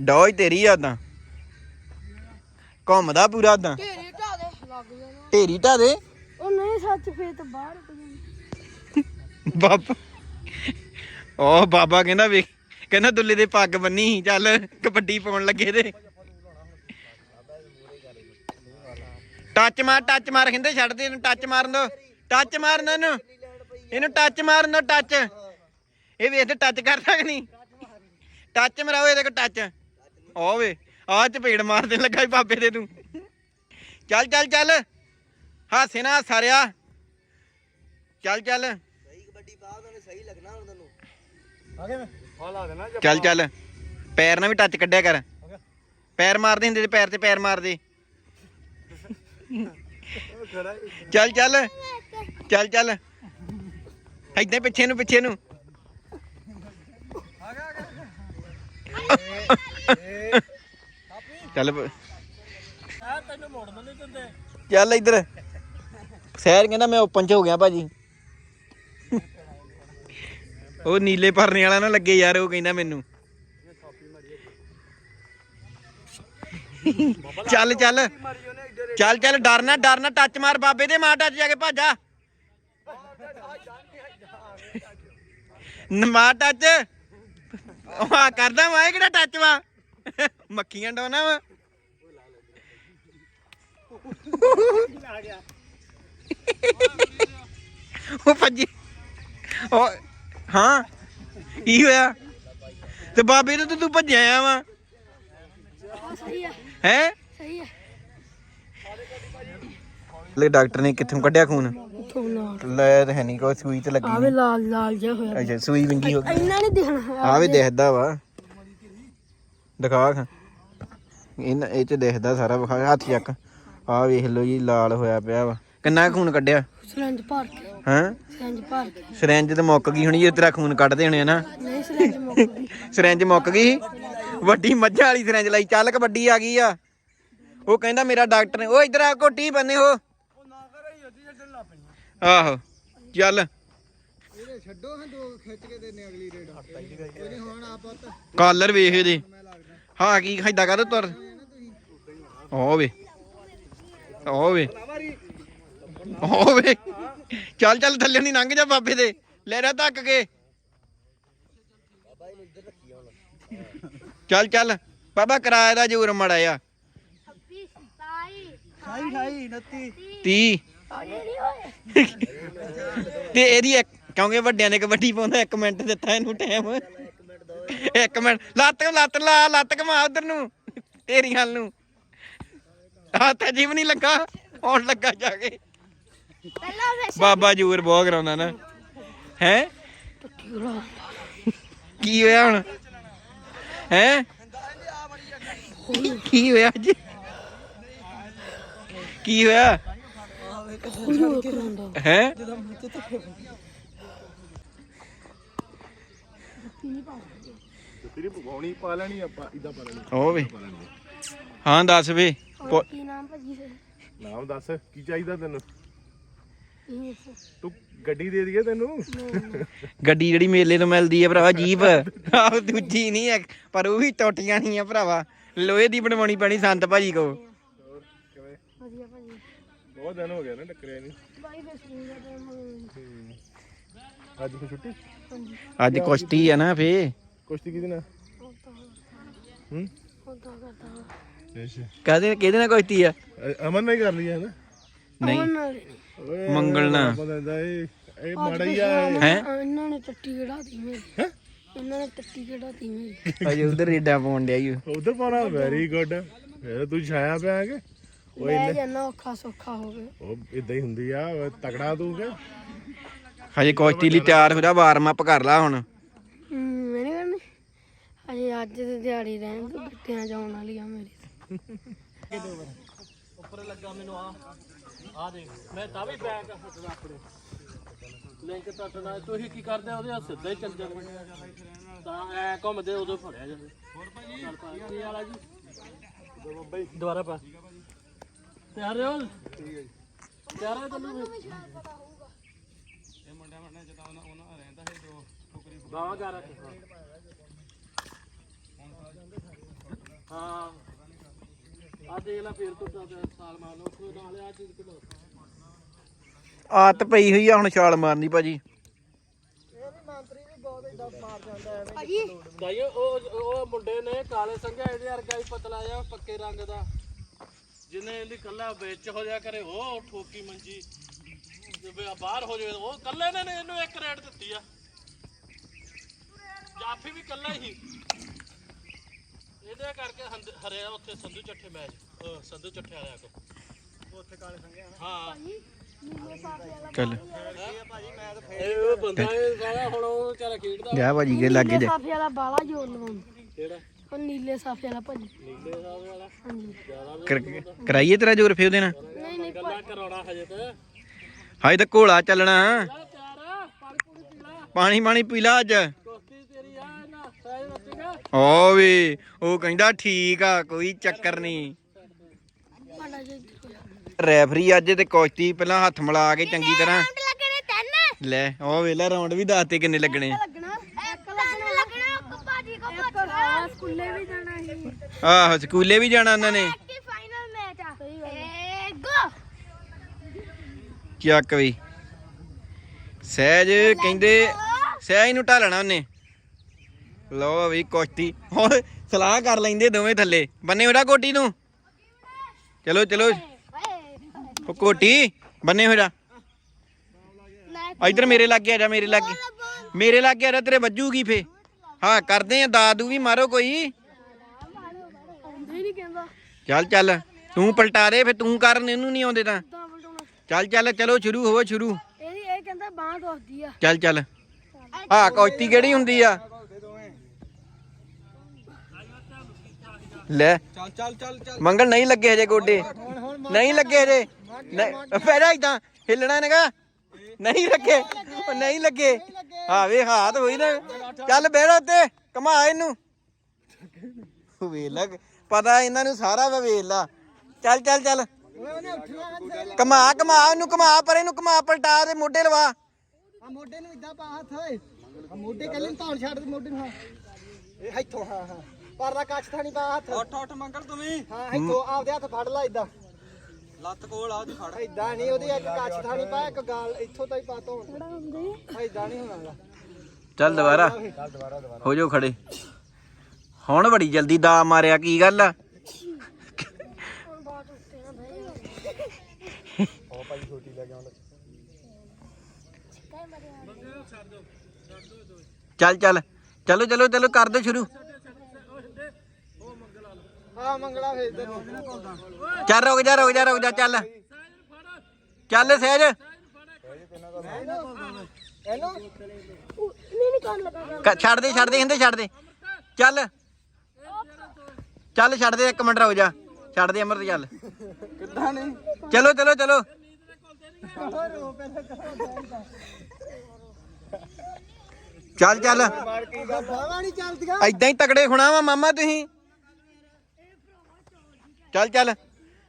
ਡੋਜ ਤੇਰੀ ਆ ਤਾਂ। ਘੁੰਮਦਾ ਪੂਰਾ ਤਾਂ। ਢੇਰੀ ਢਾ ਦੇ ਲੱਗ ਜਾਣਾ। ਢੇਰੀ ਢਾ ਦੇ। ਉਹ ਨਹੀਂ, ਸੱਚ ਫੇਰ ਤਾਂ ਬਾਹਰ ਬਾਬਾ ਉਹ ਬਾਬਾ ਕਹਿੰਦਾ ਵੇਖ, ਕਹਿੰਦਾ ਦੁੱਲੇ ਦੇ ਪੱਗ ਬੰਨੀ ਚੱਲ ਕਬੱਡੀ ਪਾਉਣ ਲੱਗੇ ਤੇ। ਟੱਚ ਮਾਰ ਟੱਚ ਮਾਰ, ਕਹਿੰਦੇ ਛੱਡ ਦੇ ਇਹਨੂੰ ਟੱਚ ਮਾਰਨ ਦੋ। ਟੱਚ ਮਾਰਨ ਇਹਨੂੰ। ਇਹਨੂੰ ਟੱਚ ਮਾਰਨ ਦੋ ਟੱਚ ਇਹ ਵੇਖ ਤੇ ਟੱਚ ਕਰਦਾ ਕਿ ਨਹੀਂ? ਟੱਚ ਮਰਾਓ ਇਹਦੇ ਕੋ ਟੱਚ ਆ ਵੇ ਆ ਚਪੇੜ ਮਾਰਦੇ ਲੱਗਾ ਬਾਬੇ ਦੇ ਤੂੰ। ਚੱਲ ਚੱਲ ਚੱਲ। ਹਾਸੇ ਨਾ ਸਾਰਿਆ। ਚੱਲ ਚੱਲ। ਸਹੀ ਕਬੱਡੀ ਪਾ ਉਹਨੇ ਸਹੀ ਲੱਗਣਾ ਹੁਣ ਤੈਨੂੰ। ਆਗੇ ਮੈਂ। ਆ ਲਾ ਦੇਣਾ ਚੱਲ ਚੱਲ। ਪੈਰ ਨਾਲ ਵੀ ਟੱਚ ਕੱਢਿਆ ਕਰ। ਪੈਰ ਮਾਰਦੇ ਹੁੰਦੇ ਤੇ ਪੈਰ ਤੇ ਪੈਰ ਮਾਰਦੇ। ਚੱਲ ਚੱਲ। ਚੱਲ ਚੱਲ। ਏਦਾਂ ਪਿੱਛੇ ਨੂੰ ਪਿੱਛੇ ਨੂੰ। ਚੱਲ ਬ- ਆ ਤੈਨੂੰ ਮੁੜਨ ਨਹੀਂ ਦਿੰਦੇ ਚੱਲ ਇੱਧਰ। ਸਹਿਰ ਕਹਿੰਦਾ ਮੈਂ ਓਪਨ ਚ ਹੋ ਗਿਆ ਭਾਜੀ। ਉਹ ਨੀਲੇ ਭਰਨੇ ਵਾਲਾ ਨਾ ਲੱਗੇ ਯਾਰ, ਉਹ ਕਹਿੰਦਾ ਮੈਨੂੰ। ਚੱਲ ਚੱਲ। ਚੱਲ ਚੱਲ ਡਰਨਾ ਡਰਨਾ ਟੱਚ ਮਾਰ ਬਾਬੇ ਦੇ ਮਾਰ ਟੱਚ ਜਾ ਕੇ ਭਾਜਾ ਮਾਰ ਟੱਚ ਆ ਕਰਦਾ ਵਾ, ਇਹ ਕਿਹੜਾ ਟੱਚ ਵਾ? ਮੱਖੀਆਂ ਡੋਨਾ ਵਾ। ਉਹ ਭੱਜੀ ਉਹ ਹਾਂ ਕੀ ਹੋਇਆ? ਤੇ ਬਾਬੇ ਤੋਂ ਤਾਂ ਤੂੰ ਭੱਜਿਆ ਆ ਵਾ। ਆ ਸਹੀ ਆ ਹੈ? ਸਹੀ ਆ ਲੈ ਡਾਕਟਰ ਨੇ ਕਿੱਥੋਂ ਕੱਢਿਆ ਖੂਨ? ਲੈ ਤਾਂ ਹੈ ਨਹੀਂ ਕੋਈ ਸੂਈ ਤੇ ਲੱਗੀ ਆਵੇ ਲਾਲ ਲਾਲ ਜਿਹਾ ਹੋਇਆ। ਅੱਛਾ ਸੂਈ ਵਿੰਗੀ ਹੋ ਗਈ। ਇੰਨਾ ਨਹੀਂ ਦਿਖਣਾ ਆ ਵੀ ਦਿਖਦਾ ਵਾ। ਦਿਖਾ ਖਾਂ। ਇਹਨਾਂ ਇਹ ਚ ਦਿਖਦਾ ਸਾਰਾ ਵਿਖਾ ਹੱਥ ਚੱਕ। ਆ ਵੇਖ ਲਓ ਜੀ ਲਾਲ ਹੋਇਆ ਪਿਆ ਵਾ। ਕਿੰਨਾ ਖੂਨ ਕੱਢਿਆ? ਸਿਲੰਜ ਭਰ ਕੇ। ਹਾਂ? ਸਿਲੰਜ ਭਰ ਕੇ। ਸਿਰੰਜ ਤੇ ਮੁੱਕ ਗਈ ਹੋਣੀ ਜੇ ਤੇਰਾ ਖੂਨ ਕੱਢਦੇ ਹੋਣੇ ਨਾ। ਨਹੀਂ ਸਿਲੰਜ ਮੁੱਕ ਗਈ। ਸਿਰੰਜ ਮੁੱਕ ਗਈ। ਵੱਡੀ ਮੱਝਾਂ ਵਾਲੀ ਸਿਰੰਜ ਲਈ ਚੱਲ ਕਬੱਡੀ ਆ ਗਈ ਆ। ਉਹ ਕਹਿੰਦਾ ਮੇਰਾ ਡਾਕਟਰ ਨੇ ਉਹ ਇਧਰ ਆ ਘੋਟੀ ਬੰਨੇ ਹੋ ਆਹੋ ਚੱਲ। ਛੱਡੋ ਹਾਂ ਦੋ ਖਿੱਚ ਕੇ ਦੇਨੇ ਅਗਲੀ ਰੇਡ ਇਹਨੇ ਹੁਣ ਆਪਤ ਕਾਲਰ ਵੇਖ ਇਹਦੇ। ਹਾਂ ਕੀ ਖਾਈਦਾ ਕਰ ਤੁਰ? ਓ ਵੇ। ਓ ਵੇ ਓ ਵੇ ਚੱਲ ਚੱਲ ਥੱਲੇ ਨਹੀਂ ਲੰਘ ਜਾ ਬਾਬੇ ਦੇ। ਲੈ ਰਾ ਧੱਕ ਕੇ। ਚੱਲ ਚੱਲ। ਬਾਬਾ ਕਿਰਾਏ ਦਾ ਜੂਰ ਮੜਾ ਆ 28 29 30 ਤੇ। ਇਹਦੀ ਇੱਕ ਕਿਉਂਕਿ ਵੱਡਿਆਂ ਨੇ ਕਬੱਡੀ ਪਾਉਂਦਾ ਇੱਕ ਮਿੰਟ ਦਿੱਤਾ ਇਹਨੂੰ ਟਾਈਮ ਇੱਕ ਮਿੰਟ। ਲੱਤ ਲੱਤ ਲਾ ਲੱਤ ਘਮਾ ਉਧਰ ਨੂੰ। ਤੇਰੀ ਹਾਲ ਨੂੰ। ਹੱਥ ਜੀਵ ਨਹੀਂ ਲੱਗਾ। ਹੁਣ ਲੱਗਾ ਜਾ ਕੇ। ਬਾਬਾ ਜੂਰ ਬਹੁਤ ਕਰਾਉਂਦਾ ਨਾ। ਹੈ? ਕੀ ਹੋਇਆ ਹੁਣ? ਹੈ? ਕੀ ਹੋਇਆ ਅੱਜ? ਕੀ ਹੋਇਆ? ਹੈ? ਤੇਰੀ ਪਕਾਉਣੀ ਪਾ ਲੈਣੀ ਆਪਾਂ ਇਦਾਂ ਪਾ ਲੈਣੀ ਵੇ। ਹਾਂ ਦੱਸ ਵੇ। ਕੋ- ਕੀ ਨਾਮ ਭਾਜੀ? ਫਿਰ ਨਾਮ ਦੱਸ ਕੀ ਚਾਹੀਦਾ ਤੈਨੂੰ। ਤੂੰ ਗੱਡੀ ਦੇ ਦਈਏ ਤੈਨੂੰ? ਗੱਡੀ ਜਿਹੜੀ ਮੇਲੇ ਤੋਂ ਮਿਲਦੀ ਹੈ ਭਰਾਵਾ ਜੀਪ। ਆਹ ਦੂਜੀ ਨਹੀਂ ਹੈ ਪਰ ਉਹ ਵੀ ਟੁੱਟ ਜਾਣੀ ਆ ਭਰਾਵਾ। ਲੋਹੇ ਦੀ ਬਣਵਾਉਣੀ ਪੈਣੀ ਸੰਤ ਭਾਜੀ ਕੋ ਵਧੀਆ ਭਾਜੀ ਬਹੁਤ ਦਿਨ ਹੋ ਨਾ ਟੱਕਰਿਆ ਨਹੀਂ। ਬਾਈ ਹੋ। ਅੱਜ ਛੁੱਟੀ? ਕੁਸ਼ਤੀ ਆ ਨਾ ਫੇ। ਕੁਸ਼ਤੀ ਕਿਹਦੇ ਨਾਲ? ਹੂੰ? ਹਾਂ ਕਹਦੇ ਕਿਹਦੇ ਨਾਲ ਕੁਸ਼ਤੀ ਆ? ਅਮਨ ਨੇ ਕਰ ਲਈ ਹੈ ਨਾ? ਨਹੀਂ। ਹੁਣ ਨਾਲ ਓਏ ਮੰਗਲ ਨਾਲ। ਪਤਾ ਦਾ ਇਹ ਇਹ ਮਾੜਾ ਹੀ ਆ ਇਹ। ਹੈ? ਇਹਨਾਂ ਨੇ ਟੱਟੀ ਕਿਹੜਾਤੀ ਮੇਰੀ ਇਹਨਾਂ ਨੇ ਟੱਟੀ ਕਿਹੜਾਤੀ ਮੇਰੀ ਅਜੇ ਉਧਰ ਰੀਡਾ ਪਾਉਣ ਡਿਆ ਈ ਓ। ਉਧਰ ਪਾਣਾ ਵੈਰੀ ਗੁੱਡ ਫਿਰ ਤੂੰ ਛਾਇਆ ਪਿਆ ਕਿ? ਲੈ ਜਾਨਾ ਔਖਾ ਸੌਖਾ ਹੋ ਗਿਆ। ਉਹ ਇਦਾਂ ਹੀ ਹੁੰਦੀ ਆ ਤਕੜਾ ਤੂੰ ਕਿ? ਹਜੇ ਕੁਸ਼ਤੀ ਲਈ ਤਿਆਰ ਹੋ ਜਾ ਵਾਰਮ ਅਪ ਕਰ ਲਾ ਹੁਣ। ਮੈਂ ਨਹੀਂ ਕਰਨੀ? ਅਜੇ ਅੱਜ ਤੇ ਦਿਹਾੜੀ ਰਹਿਣ ਤੋਂ ਬੱਤੀਆਂ ਜਾਉਣ ਮੇਰੀ ਉੱਪਰ ਲੱਗਾ ਮੈਨੂੰ ਆ ਆ ਦੇਖ, ਮੈਂ ਤਾਂ ਵੀ ਬੈਗ ਹੱਥਦਾ ਆਪਣੇ ਲਿੰਕ ਟੱਟਣਾ ਤੁਸੀਂ ਕੀ ਕਰਦੇ ਉਹਦੇ ਹੱਥ ਸਿੱਧਾ ਹੀ ਚੱਲ ਜਾਂਦੇ ਤਾਂ ਐ ਘੁੰਮਦੇ ਉਦੋਂ ਫੜਿਆ ਜਾਂਦੇ ਹੋਰ ਭਾਜੀ ਕੀ ਵਾਲਾ ਜੀ? ਦੁਬਾਰਾ ਪਾ। ਤਿਆਰ ਹੋ? ਠੀਕ ਹੈ ਜੀ ਤਿਆਰ ਹੋ ਚੱਲੂ ਇਹ ਮੁੰਡਿਆਂ ਮੰਡਿਆਂ ਜਦੋਂ ਉਹਨਾਂ ਉਹਨਾਂ ਰਹਿੰਦਾ ਸੀ ਜੋ ਟੋਕਰੀ ਬਾਵਾ ਜਾ ਰੱਖ ਹਾਂ। ਆ ਦੇਖ ਲੈ ਫੇਰ ਤੋਂ ਸਾਲ ਮਾਰ ਲਓ ਉਹ ਨਾਲੇ ਆ ਚੀਜ਼ ਕਿਲੋ ਆਤ ਪਈ ਹੋਈ ਆ ਹੁਣ ਛਾਲ ਮਾਰਨੀ ਭਾਜੀ। ਭਾਜੀ। ਭਾਈ ਉਹ ਉਹ ਮੁੰਡੇ ਨੇ ਕਾਲੇ ਸੰਘਿਆ ਇਹਦੇ ਵਰਗਾ ਹੀ ਪਤਲਾ ਜਿਹਾ ਪੱਕੇ ਰੰਗ ਦਾ। ਜਿਹਨੇ ਇਹਦੀ ਕੱਲਾ ਵਿੱਚ ਹੋ ਜਾ ਕਰੇ ਉਹ ਠੋਕੀ ਮੰਜੀ। ਬਾਹਰ ਹੋ ਜਾਵੇ ਉਹ ਕੱਲੇ ਨੇ ਨੇ ਇਹਨੂੰ ਇੱਕ ਰੇਟ ਦਿੱਤੀ ਆ। ਜਾਫੀ ਵੀ ਕੱਲਾ ਹੀ। ਇਹਦੇ ਕਰਕੇ ਹੰਦ- ਹਰਿਆ ਉੱਥੇ ਸੰਧੂ ਚੱਠੇ ਮੈਚ ਅਹ ਸੰਧੂ ਚੱਠੇ ਵਾਲਿਆ ਕੋ ਉੱਥੇ ਕਾਲੇ ਸੰਘਿਆ ਹਾਂ। ਚੱਲ। ਇਹ ਉਹ ਬੰਦਾ ਇਹ ਸਾਰਾ ਹੁਣ ਉਹ ਵਿਚਾਰਾ ਖੇਡਦਾ। ਗਿਆ ਭਾਜੀ ਕੇ ਲੱਗੇ ਨੀਲੇ ਜੇ। ਸਾਫੇ ਵਾਲਾ ਬਾਲਾ ਜੋਰ ਲਵਾਉਂ ਕਿਹੜਾ? ਉਹ ਨੀਲੇ ਸਾਫੇ ਵਾਲਾ ਭਾਜੀ। ਨੀਲੇ ਸਾਹਿਬ ਵਾਲਾ? ਹਾਂਜੀ। ਜ਼ਿਆਦਾ ਕਰਾਈਏ ਤੇਰਾ ਜੋਰ ਫੇ ਉਹਦੇ ਨਾਲ? ਨਹੀਂ ਨਹੀਂ ਗੱਲਾਂ ਕਰਾਉਣਾ ਹਜੇ ਤੇ। ਹਾਏ ਤਾਂ ਘੋਲਾ ਚੱਲਣਾ। ਆ ਤਿਆਰ ਆ ਪਾਣੀ ਪੂਰੀ ਪੀ ਲਾ। ਪਾਣੀ ਪਾਣੀ ਪੀ ਲਾ ਅੱਜ ਕੁਸ਼ਤੀ ਤੇਰੀ ਆ ਨਾ ਸਾਇਦ ਰੱਖੇਗਾ ਓ ਵੀ ਉਹ ਕਹਿੰਦਾ ਠੀਕ ਆ ਕੋਈ ਚੱਕਰ ਨਹੀਂ। ਰੈਫਰੀ ਅੱਜ ਤੇ ਕੁਸ਼ਤੀ ਪਹਿਲਾਂ ਹੱਥ ਮਿਲਾ ਕੇ ਚੰਗੀ ਤਰ੍ਹਾਂ। ਲੱਗੇ ਨੇ ਤਿੰਨ? ਲੈ ਉਹ ਵੇਲਾ ਰਾਉਂਡ ਵੀ ਦੱਸਤੇ ਕਿੰਨੇ ਲੱਗਣੇ। ਲੱਗਣਾ ਇੱਕ ਲੱਗਣਾ ਲੱਗਣਾ ਭਾਜੀ ਕੋ ਪੁੱਛਣਾ ਸਕੂਲੇ ਵੀ ਜਾਣਾ ਸੀ। ਆਹੋ ਸਕੂਲੇ ਵੀ ਜਾਣਾ ਉਹਨਾਂ ਨੇ। ਕਿ ਫਾਈਨਲ ਮੈਚ ਆ। ਗੋ ਚੱਕ ਵੀ। ਸਹਿਜ ਕਹਿੰਦੇ ਸਹਿਜ ਨੂੰ ਢਾਲਣਾ ਉਹਨੇ। ਲੋ ਵੀ ਕੁਸ਼ਤੀ ਹੁਣ ਸਲਾਹ ਕਰ ਲੈਂਦੇ ਦੋਵੇਂ ਥੱਲੇ। ਬੰਨੇ ਹੋੜਾ ਕੋਟੀ ਨੂੰ। ਚਲੋ ਚਲੋ। ਉਹ ਕੋਟੀ ਬੰਨੇ ਹੋੜਾ ਇਧਰ ਮੇਰੇ ਲਾਗੇ ਆ ਜਾ ਮੇਰੇ ਲਾਗੇ। ਮੇਰੇ ਲਾਗੇ ਆ ਜਾ ਤੇਰੇ ਵੱਜੂਗੀ ਫੇ ਹਾਂ ਕਰਦੇ ਆ ਦਾਦੂ ਵੀ ਮਾਰੋ ਕੋਈ। ਆਉਂਦੇ ਨਹੀਂ ਕਹਿੰਦਾ। ਚੱਲ ਚੱਲ। ਤੂੰ ਪਲਟਾ ਦੇ ਫੇ ਤੂੰ ਕਰਨ ਇਹਨੂੰ ਨਹੀਂ ਆਉਂਦੇ ਤਾਂ। ਚੱਲ ਚੱਲ। ਚਲੋ ਸ਼ੁਰੂ ਹੋਵੋ ਸ਼ੁਰੂ। ਇਹ ਕਹਿੰਦਾ ਬਾਹ ਦੋਸਦੀ ਆ। ਚੱਲ ਚੱਲ। ਆ ਕੁਸ਼ਤੀ ਕਿਹੜੀ ਹੁੰਦੀ ਆ? ਲੈ। ਚੱਲ ਚੱਲ ਚੱਲ ਚੱਲ। ਮੰਗਲ ਨਹੀਂ ਲੱਗੇ ਹਜੇ ਗੋਡੇ। ਨਹੀਂ ਲੱਗੇ ਹਜੇ। ਪਹਿਲਾਂ ਇਦਾਂ ਹਿੱਲਣਾ ਨੇਗਾ। ਨਹੀਂ ਲੱਗੇ ਉਹ ਨਹੀਂ ਲੱਗੇ। ਹਾਂ ਵੇ ਹਾਥ ਹੋਈ ਨਾ। ਚੱਲ ਬਹਿਣਾ ਤੇ ਕਮਾ ਇਹਨੂੰ। ਵੇਖ ਲੱਗ ਪਤਾ ਇਹਨਾਂ ਨੂੰ ਸਾਰਾ ਵਾ ਵੇਖ ਲਾ ਚੱਲ ਚੱਲ। ਚੱਲ ਕਮਾ ਕਮਾ ਉਹਨੂੰ ਕਮਾ ਪਰ ਇਹਨੂੰ ਕਮਾ ਪਲਟਾ ਦੇ ਮੋਢੇ ਲਵਾ। ਆ ਮੋਢੇ ਨੂੰ ਇਦਾਂ ਪਾ ਹੱਥ ਓਏ। ਮੋਢੇ ਕੱਲੇ ਨੂੰ ਧੌਣ ਛੱਡ ਦੇ ਮੋਢੇ ਨੂੰ ਹਾਂ। ਇਹ ਇੱਥੋਂ ਹਾਂ ਹਾਂ। ਪਰਲਾ ਕੱਛ ਥਾਣੀ ਪਾ ਹੱਥ। ਉੱਠ ਉੱਠ ਮੰਗਲ ਤੂੰ ਵੀ। ਹਾਂ ਇੱਥੋਂ ਆਪਦੇ ਹੱਥ ਫੜ ਲੈ ਇਦਾਂ ਲੱਤ ਕੋਲ ਆ ਉਹਦੀ ਫੜ। ਇਦਾਂ ਨਹੀਂ ਉਹਦੀ ਇੱਕ ਕੱਛ ਥਾਣੀ ਪਾ ਇੱਕ ਗਾਲ ਇੱਥੋਂ ਤਾਈ ਪਾ ਧੌਣ ਇਦਾਂ ਨਹੀਂ ਹੋਣਾ ਚੱਲ ਦੁਬਾਰਾ। ਹੋ ਜਾਓ ਖੜੇ। ਹੁਣ ਬੜੀ ਜਲਦੀ ਦਾ ਮਾਰਿਆ ਕੀ ਗੱਲ ਆ? ਚੱਲ ਚੱਲ। ਚਲੋ ਚਲੋ ਚਲੋ ਕਰ ਦੋ ਸ਼ੁਰੂ। ਮੰਗਲਾ ਫੇਰ ਚੱਲ ਰੁਕ ਜਾ ਰੁਕ ਜਾ ਰੁਕ ਜਾ ਚੱਲ। ਚੱਲ ਸਹਿਜ। ਇਹਨੂੰ? ਨਹੀਂ ਨਹੀਂ ਕੰਨ ਲਗਾ ਕ- ਛੱਡ ਦੇ ਛੱਡ ਦੇ ਕਹਿੰਦੇ ਛੱਡ ਦੇ। ਚੱਲ। ਚੱਲ ਛੱਡ ਦੇ ਇੱਕ ਮਿੰਟ ਰੁਕ ਜਾ। ਛੱਡ ਦੇ ਅਮਰ ਚੱਲ। ਕਿੱਦਾਂ ਨਹੀਂ? ਚਲੋ ਚਲੋ ਚਲੋ। ਚੱਲ ਚੱਲ। ਬਾਵਾ ਨਹੀਂ ਚੱਲਦੀਆਂ। ਐਦਾਂ ਹੀ ਤਗੜੇ ਹੋਣਾ ਵਾ ਮਾਮਾ ਤੁਸੀਂ। ਚੱਲ ਚੱਲ।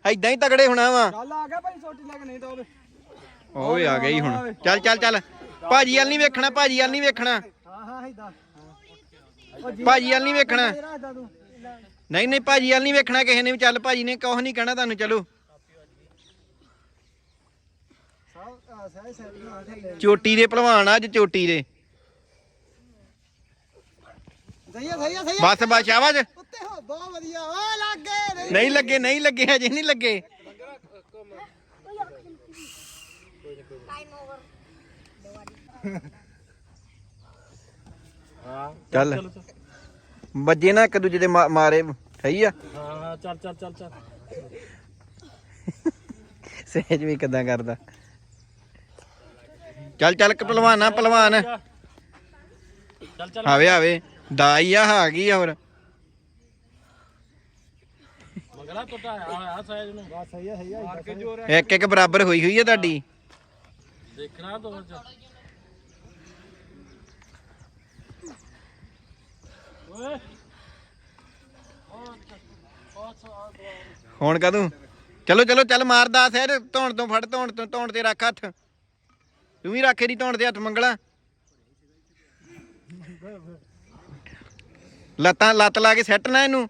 ਐਦਾਂ ਹੀ ਤਗੜੇ ਹੋਣਾ ਵਾ। ਚੱਲ ਆ ਗਿਆ ਭਾਈ ਛੋਟੀ ਲੱਗ ਨਹੀਂ ਤਾਂ ਉਹਦੇ। ਉਹ ਵੀ ਆ ਗਈ ਹੁਣ। ਚੱਲ ਚੱਲ ਚੱਲ। ਭਾਜੀ ਵੱਲ ਨਹੀਂ ਵੇਖਣਾ ਭਾਜੀ ਵੱਲ ਨਹੀਂ ਵੇਖਣਾ। ਹਾਂ ਹਾਂ ਇਦਾਂ ਭਾਜੀ ਵੱਲ ਨਹੀਂ ਵੇਖਣਾ। ਨਹੀਂ ਨਹੀਂ ਭਾਜੀ ਵੱਲ ਨਹੀਂ ਵੇਖਣਾ ਕਿਸੇ ਨੇ ਵੀ। ਚੱਲ ਭਾਜੀ ਨੇ ਕੁਛ ਨਹੀਂ ਕਹਿਣਾ ਤੁਹਾਨੂੰ ਚਲੋ। ਚੋਟੀ ਦੇ ਭਲਵਾਨ ਆ ਅੱਜ ਚੋਟੀ ਦੇ। ਸਹੀ ਆ ਸਹੀ ਆ ਸਹੀ ਆ। ਬਸ ਬਸ ਸ਼ਾਬਾਸ਼। ਉੱਤੇ ਹੋ ਬਹੁਤ ਵਧੀਆ। ਓ ਲੱਗ ਨਹੀਂ। ਲੱਗੇ ਨਹੀਂ ਲੱਗੇ, ਹਜੇ ਨਹੀਂ ਲੱਗੇ। ਚੱਲ। ਵੱਜੇ ਨਾ ਇੱਕ ਦੂਜੇ ਦੇ ਮਾ- ਮਾਰੇ, ਸਹੀ ਆ? ਹਾਂ ਚੱਲ ਚੱਲ ਚੱਲ ਚੱਲ ਸਹਿਜ ਵੀ ਕਿਦਾਂ ਕਰਦਾ। ਚੱਲ ਚੱਲ ਕਿ ਪਹਿਲਵਾਨ ਆ, ਪਹਿਲਵਾਨ। ਚੱਲ ਚੱਲ ਆਵੇ। ਆਵੇ ਦਾਈ ਆ ਆ ਗਈ ਆ ਹੋਰ। ਮੰਗਲਾ ਟੁੱਟਾ ਆ ਸਾਇਦ ਨੂੰ। ਬਸ ਸਹੀ ਆ ਸਹੀ ਆ ਮਾਰ ਕੇ ਜੋਰ ਇੱਕ ਇੱਕ ਬਰਾਬਰ ਹੋਈ ਹੋਈ ਆ ਤੁਹਾਡੀ? ਦੇਖਣਾ ਦੋ ਚ ਓਏ। ਹੁਣ ਕਦੋਂ ਚਲੋ ਚਲੋ ਚੱਲ ਮਾਰਦਾ ਸਹਿਜ ਧੌਣ ਤੋਂ ਫੜ ਧੌਣ ਤੋਂ ਧੌਣ ਤੇ ਰੱਖ ਹੱਥ। ਤੂੰ ਵੀ ਰੱਖੇ ਦੀ ਧੌਣ ਤੇ ਹੱਥ ਮੰਗਲਾ। ਲੱਤਾਂ ਲੱਤ ਲਾ ਕੇ ਸੈੱਟ ਨਾ ਇਹਨੂੰ।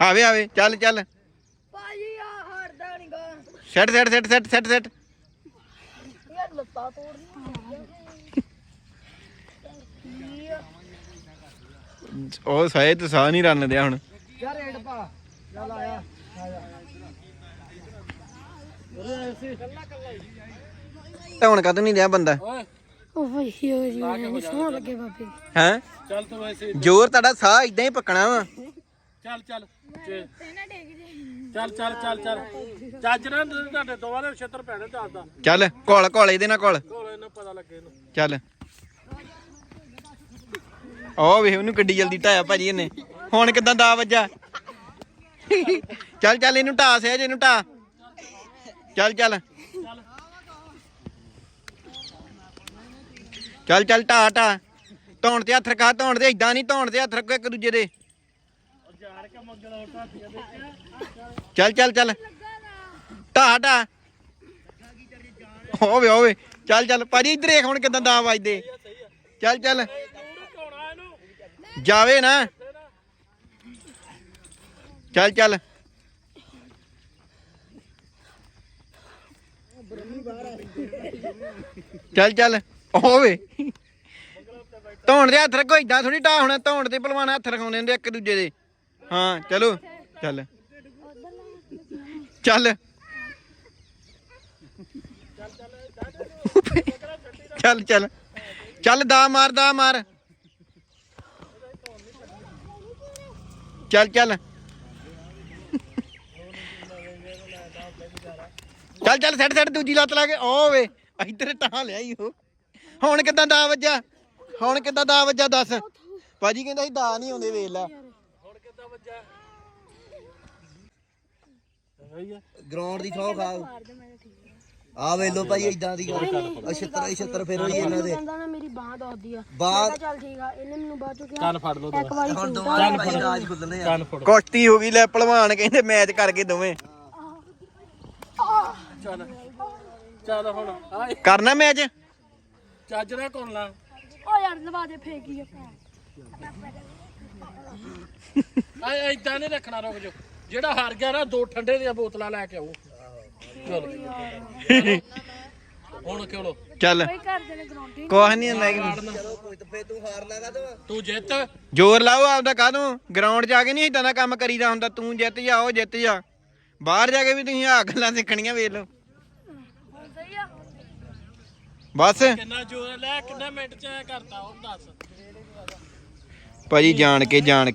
ਆਵੇ ਆਵੇ ਚੱਲ ਚੱਲ। ਭਾਜੀ ਆ ਹਟਦਾ ਨਹੀਂ ਗਾ। Set set set set set set. ਯਾਰ ਲੱਤਾਂ ਤੋੜਨੀਆਂ ਉਹ ਸਹਿਜ ਸਾਹ ਨਹੀਂ ਰੰਨ ਦਿਆ ਹੁਣ। ਯਾਰ ਰੇਡ ਪਾ। ਚੱਲ ਆਇਆ ਧੌਣ ਕਦ ਨਹੀਂ ਦਿਆ ਬੰਦਾ? ਓਏ। ਉਹ ਭਾਈ ਹੋ ਜੀ ਮੈਨੂੰ ਸੋਹਣ ਲੱਗੇ ਬਾਬੇ। ਹੈ? ਚੱਲ ਤੂੰ ਐਸੇ ਜ਼ੋਰ ਤੁਹਾਡਾ ਸਾਹ ਇਦਾਂ ਹੀ ਪੱਕਣਾ ਵਾ। ਚੱਲ ਚੱਲ। ਜੇ- ਚੱਲ ਚੱਲ ਚੱਲ ਚੱਲ। ਚੱਜ ਨਾਲ ਤੁਹਾਡੇ ਦੋਵਾਂ ਦੇ ਛੇਤਰ ਪੈਣੇ ਦੱਸਦਾ ਚੱਲ ਘੋਲ ਘੋਲ ਇਹਦੇ ਨਾਲ ਘੋਲ ਕੋਲ ਇਹਨੂੰ ਪਤਾ ਲੱਗੇ ਇਹਨੂੰ। ਚੱਲ। ਉਹ ਵੇਖ ਉਹਨੂੰ ਗੱਡੀ ਜਲਦੀ ਢਾਇਆ ਭਾਜੀ ਇਹਨੇ। ਹੁਣ ਕਿਦਾਂ ਦਾ ਵੱਜਾ? ਚੱਲ ਚੱਲ ਇਹਨੂੰ ਢਾ ਸਿਆ ਇਹਨੂੰ ਢਾ। ਚੱਲ ਚੱਲ। ਚੱਲ ਚੱਲ ਢਾ ਢਾ। ਧੌਣ ਤੇ ਹੱਥ ਰਖਾ ਧੌਣ ਤੇ ਇਦਾਂ ਨਹੀਂ ਧੌਣ ਤੇ ਹੱਥ ਰੱਖੋ ਇੱਕ ਦੂਜੇ ਦੇ। ਚੱਲ ਚੱਲ ਚੱਲ। ਢਾ ਢਾ ਹੋਵੇ ਹੋਵੇ। ਚੱਲ ਚੱਲ। ਭਾਜੀ, ਇੱਧਰ ਦੇਖ ਹੁਣ ਕਿਦਾਂ ਦਾ ਵੱਜਦੇ। ਚੱਲ ਚੱਲ। ਜਾਵੇ ਨਾ। ਚੱਲ ਚੱਲ। ਚੱਲ ਚੱਲ। ਹੋਵੇ। ਧੌਣ ਦੇ ਹੱਥ ਰੱਖੋ ਇਦਾਂ ਥੋੜੀ ਢਾ ਹੋਣਾ, ਧੌਣ ਤੇ ਭਲਵਾਨ ਹੱਥ ਰਖਾਉਂਦੇ ਹੁੰਦੇ ਇੱਕ ਦੂਜੇ ਦੇ। ਹਾਂ, ਚਲੋ। ਚੱਲ। ਚੱਲ। ਚੱਲ ਚੱਲ। ਚੱਲ, ਦਾ ਮਾਰ ਦਾ ਮਾਰ। ਚੱਲ ਚੱਲ। ਚੱਲ ਚੱਲ, ਸੱਟ ਸੱਟ ਦੂਜੀ ਲੱਤ ਲਾ ਕੇ। ਓ ਵੇ, ਇੱਧਰ ਟਾਂ ਲਿਆਈ ਉਹ। ਹੁਣ ਕਿੱਦਾਂ ਦਾ ਵੱਜਾ ਹੁਣ ਕਿੱਦਾਂ ਦਾ ਵੱਜਾ ਦੱਸ? ਭਾਜੀ ਕਹਿੰਦਾ ਸੀ ਦਾ ਨਹੀਂ ਆਉਂਦੇ, ਵੇਖ ਲੈ। ਗਰਾਊਂਡ ਦੀ ਥੋ ਖਾਓ ਆ। ਵੇ ਲੋ ਭਾਈ ਇਦਾਂ ਦੀ ਗੱਲ ਅਛਤਰ ਛਤਰ ਫਿਰ ਹੋਈ ਇਹਨਾਂ ਦੇ। ਕਹਿੰਦਾ ਨਾ ਮੇਰੀ ਬਾਹ ਦੋਦੀ ਆ। ਕਿਹਾ ਚੱਲ ਠੀਕ ਆ ਇਹਨੇ ਮੈਨੂੰ ਬਾਅਦ ਚੋਂ ਕਿਹਾ ਕੰਨ ਫੜ ਲਓ ਇੱਕ ਵਾਰੀ ਹੁਣ ਝੂਠਾ ਦੋਵਾਂ ਦੇ ਭਾਈ ਰਾਜ ਖੁੱਲਣੇ ਆ। ਕੰਨ ਫੜ। ਕੁਸ਼ਤੀ ਹੋ ਗਈ ਲੈ ਭਲਵਾਨ ਕਹਿੰਦੇ ਮੈਚ ਕਰਕੇ ਦੋਵੇਂ। ਚੱਲ ਚੱਲ ਹੁਣ ਆਏ ਕਰਨਾ ਮੈਚ? ਚੱਜ ਨਾਲ ਕੋਲ ਲਾ। ਓ ਯਾਰ ਲਵਾ ਦੇ ਫੇਕੀ ਆ। ਆਏ ਐਦਾਂ ਨਹੀਂ ਰੱਖਣਾ ਰੁਕ ਜਾ ਜਿਹੜਾ ਹਾਰ ਗਿਆ ਨਾ ਦੋ ਠੰਡੇ ਦੀਆਂ ਬੋਤਲਾਂ ਲੈ ਕੇ ਆਓ। ਚਲ। ਹੁਣ ਕਿਉਂ ਲੋ ਚੱਲ। ਨੇ ਕੁਛ ਨਹੀਂ ਹੁੰਦਾ ਚਲੋ ਕੋਈ ਤੇ ਫੇ ਤੂੰ ਹਾਰ ਲਗਾ ਦੋ ਤੂੰ ਜਿੱਤ। ਜ਼ੋਰ ਲਾਓ ਆਪਦਾ ਕਾਹਦੋਂ ਗਰਾਊਂਡ ਜਾ ਕੇ ਨਹੀਂ ਇਦਾਂ ਦਾ ਕੰਮ ਕਰੀਦਾ ਹੁੰਦਾ। ਤੂੰ ਜਿੱਤ ਜਾ ਉਹ ਜਿੱਤ ਜਾ। ਬਾਹਰ ਜਾ ਕੇ ਵੀ ਤੁਸੀਂ ਆ ਗੱਲਾਂ ਸਿੱਖਣੀਆਂ ਵੇਖ ਲਓ। ਸਹੀ ਆ। ਬਸ। ਕਿੰਨਾ ਜ਼ੋਰ ਲੈ ਕਿੰਨੇ ਮਿੰਟ ਚ ਕਰਤਾ ਉਹ ਦੱਸ। ਭਾਜੀ ਜਾਣ ਕੇ ਜਾਣ